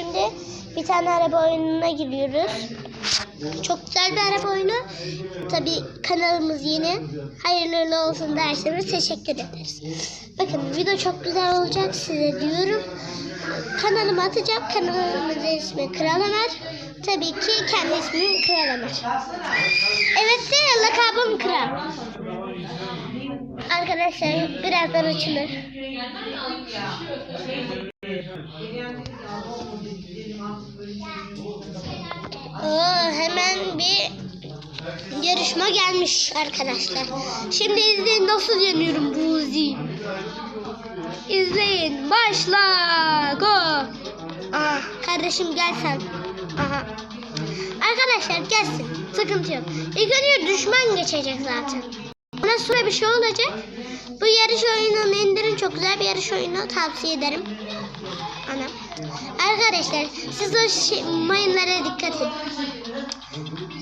Şimdi bir tane araba oyununa giriyoruz. Çok güzel bir araba oyunu. Tabi kanalımız yeni. Hayırlı olsun derseniz teşekkür ederiz. Bakın video çok güzel olacak size diyorum. Kanalıma atacağım. Kanalımızın ismi Kral Ömer. Tabii ki kendi ismim Kral Ömer. Evet de lakabım Kral. Arkadaşlar birazdan açılır. Oo, hemen bir yarışma gelmiş arkadaşlar. Şimdi izleyin nasıl yeniyorum Buzi. İzleyin. Başla. Go. Aha, kardeşim gel sen. Aha. Arkadaşlar gelsin. Sıkıntı yok. İlk önce düşman geçecek zaten. Buna sonra bir şey olacak. Bu yarış oyununu indirin. Çok güzel bir yarış oyunu. Tavsiye ederim. Arkadaşlar siz o şey, mayınlara dikkat edin.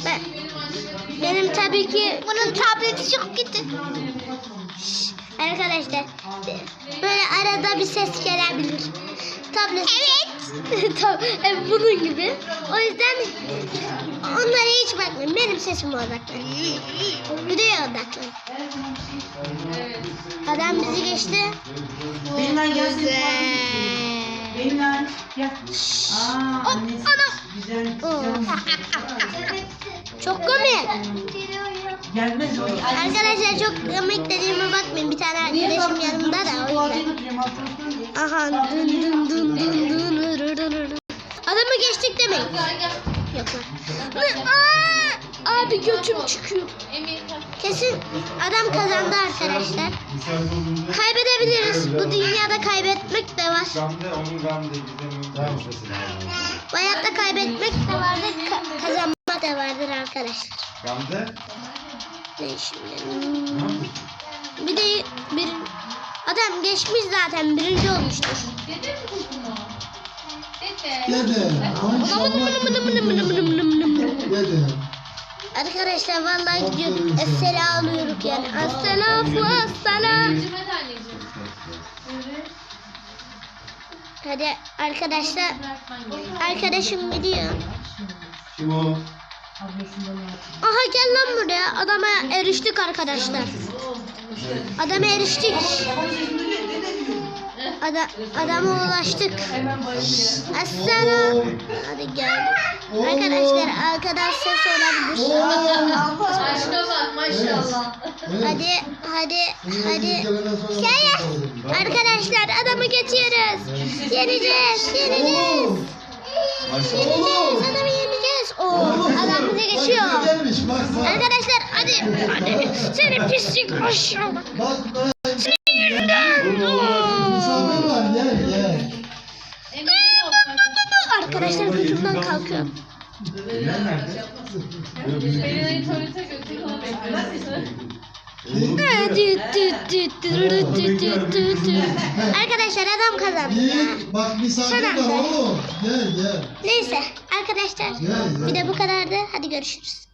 Ben, benim tabii ki bunun tableti çok kötü. Arkadaşlar böyle arada bir ses gelebilir. Tablet Evet. Tam- evet, bunun gibi. O yüzden onlara hiç bakmayın. Benim sesime odaklanın. Videoya odaklanın. Adam bizi geçti. Benimle gelsin. Gel. Aa, Hop, annesi. ana. Güzel. Çok komik. Gelmez o. Arkadaşlar çok komik dediğime bakmayın. Bir tane arkadaşım yanımda da o yüzden. Aha dın dın dın dın dın rı rı rı rı. Adamı geçtik demeyin. Yok lan. Aa, abi götüm çıkıyor. Kesin adam kazandı arkadaşlar. Kaybedebiliriz. Bu dünyada kaybetmek de var. Gamze onun Gamze bizim Gamze'si. Bu hayatta kaybetmek de vardır, ka- kazanmak da vardır arkadaşlar. Gamze? Ne şimdi? Bir de bir adam geçmiş zaten birinci olmuştur. Dede. Dede. Arkadaşlar vallahi gidiyor. Essela alıyoruz yani. Esselafu essela. Hadi arkadaşlar. Arkadaşım gidiyor. Kim o? Aha gel lan buraya. Adama eriştik arkadaşlar. Adama eriştik. Ada, adama ulaştık. Aslanım. Hadi gel. Arkadaşlar arkadan ses olabilir. Aşka bak maşallah. Hadi hadi hadi. Gel. Arkadaşlar geçiyoruz. Yeneceğiz. Yeneceğiz. Yeneceğiz. Adamı yeneceğiz. Oo, adam bize geçiyor. Arkadaşlar hadi. Hadi. Seni pislik aşağı. Bak bak. Misafir var gel gel. Arkadaşlar götümden kalkıyor. Beni tuvalete götür onu bekliyorsun. Arkadaşlar adam kazandı. ya. Bir bak misafir var oğlum. Gel gel. Neyse arkadaşlar Gel bir gel. de bu kadardı. Hadi görüşürüz.